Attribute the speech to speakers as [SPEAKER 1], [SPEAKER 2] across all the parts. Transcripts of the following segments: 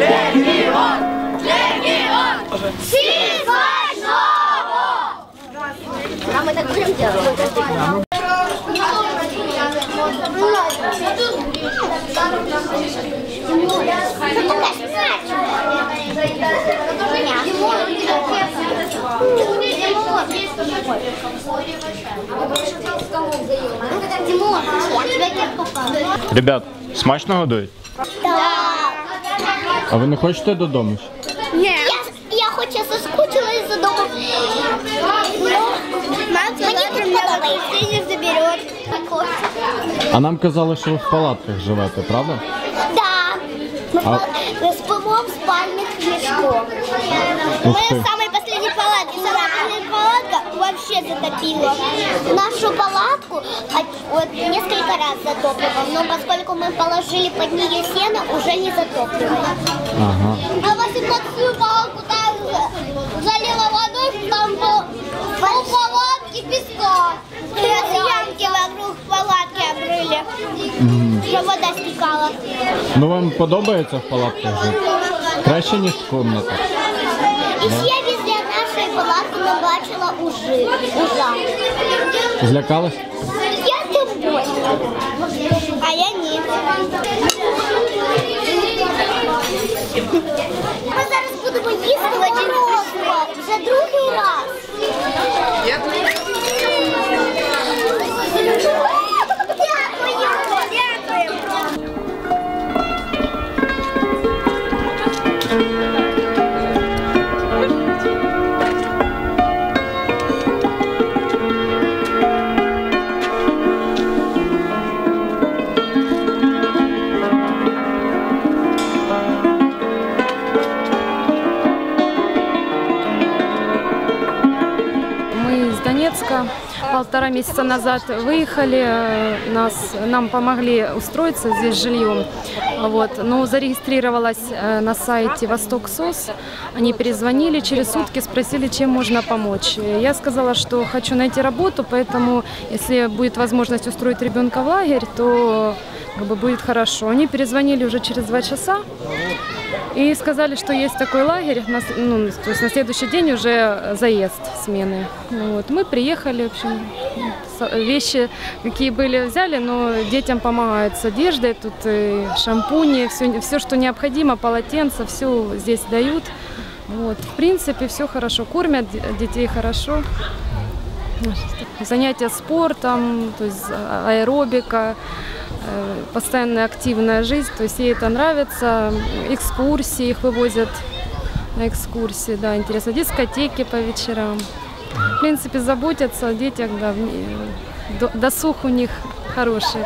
[SPEAKER 1] Легіон! Легіон! Всі за?
[SPEAKER 2] Ребят, смачно годують?
[SPEAKER 1] Так.
[SPEAKER 2] А ви не хочете додому?
[SPEAKER 1] Я, я хоча соскучилась за домом. Мама Мені тут подобається. не заберет.
[SPEAKER 2] А нам казали, що ви в палатках живете, правда?
[SPEAKER 1] Да. Мы
[SPEAKER 2] А-
[SPEAKER 1] по- спимо в спальных мешком.
[SPEAKER 2] Ух
[SPEAKER 1] Мы вообще затопила. Нашу палатку а, вот, несколько раз затопливала, но поскольку мы положили под нее сено, уже не затопливает.
[SPEAKER 2] Ага.
[SPEAKER 1] А 18 палатку также залила водой, что там был пол палатки песка. Ямки вокруг палатки обрыли, чтобы вода стекала.
[SPEAKER 2] Ну вам подобається в палатках жити? Краще, ніж в комнатах.
[SPEAKER 1] І ще бачила ужи. Ужа.
[SPEAKER 2] Злякались?
[SPEAKER 1] Я тим більше. А я ні. Ми зараз будемо їсти
[SPEAKER 3] полтора месяца назад выехали, э, нас, нам помогли устроиться здесь жильем. Вот. Но зарегистрировалась э, на сайте Восток СОС. Они перезвонили через сутки, спросили, чем можно помочь. Я сказала, что хочу найти работу, поэтому если будет возможность устроить ребенка в лагерь, то как бы будет хорошо. Они перезвонили уже через два часа. И сказали, что есть такой лагерь, на, ну, то есть на следующий день уже заезд смены. Ну Вот. Мы приехали, в общем, вещи какие были взяли, но детям помогают с одеждой, тут и шампуни, все, все, что необходимо, полотенца, все здесь дают. Вот. В принципе, все хорошо, кормят де- детей хорошо. Занятия спортом, то есть а- аэробика, э, постоянная активная жизнь, то есть ей это нравится. Экскурсии их вывозят на экскурсии, да, интересно. Дискотеки по вечерам. В принципе, заботятся о детях, да, э, до- досуг у них хороший.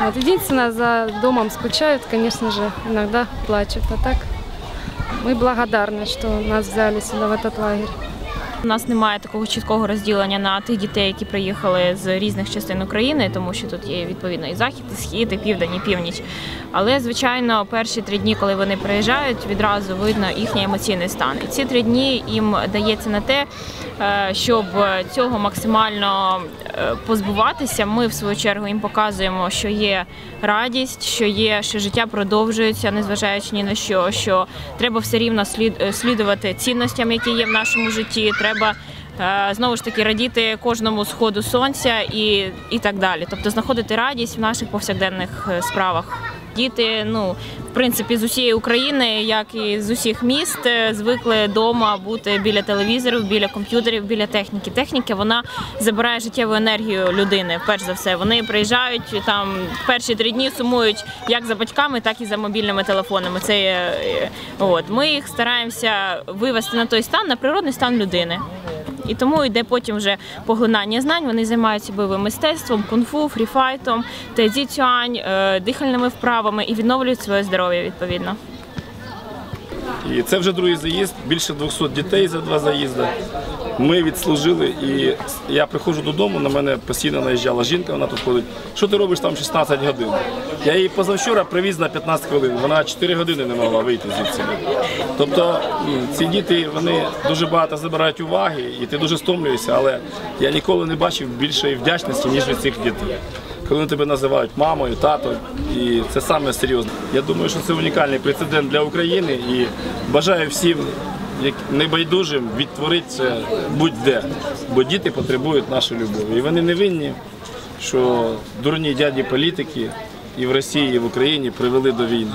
[SPEAKER 3] Вот. Единственное, за домом скучают, конечно же, иногда плачут. А так мы благодарны, что нас взяли сюда, в этот лагерь.
[SPEAKER 4] У нас немає такого чіткого розділення на тих дітей, які приїхали з різних частин України, тому що тут є відповідно і захід, і схід, і південь, і північ. Але звичайно, перші три дні, коли вони приїжджають, відразу видно їхній емоційний стан. І ці три дні їм дається на те, е, щоб цього максимально е, позбуватися. Ми в свою чергу їм показуємо, що є радість, що є, що життя продовжується, незважаючи ні на що, що треба все рівно е, слідувати цінностям, які є в нашому житті. Треба е, знову ж таки радіти кожному сходу сонця і, і так далі. Тобто знаходити радість в наших повсякденних е, справах. Діти, ну в принципі, з усієї України, як і з усіх міст, е, звикли вдома бути біля телевізорів, біля комп'ютерів, біля техніки. Техніка вона забирає життєву енергію людини. Перш за все, вони приїжджають там перші три дні сумують як за батьками, так і за мобільними телефонами. Це е, от ми їх стараємося вивести на той стан, на природний стан людини. І тому йде потім вже поглинання знань. Вони займаються бойовим мистецтвом, кунг-фу, фріфайтом, тедзі цюань, е, дихальними вправами і відновлюють своє здоров'я відповідно.
[SPEAKER 5] І це вже другий заїзд, більше 200 дітей за два заїзди. Ми відслужили, і я приходжу додому, на мене постійно наїжджала жінка, вона тут ходить. Що ти робиш там 16 годин? Я її позавчора привіз на 15 хвилин, вона 4 години не могла вийти звідси. Тобто ці діти вони дуже багато забирають уваги, і ти дуже стомлюєшся, але я ніколи не бачив більшої вдячності, ніж від цих дітей. Коли тебе називають мамою, тато, і це саме серйозне. Я думаю, що це унікальний прецедент для України і бажаю всім небайдужим відтвориться будь-де, бо діти потребують нашої любові. І вони не винні, що дурні дяді політики і в Росії, і в Україні привели до війни.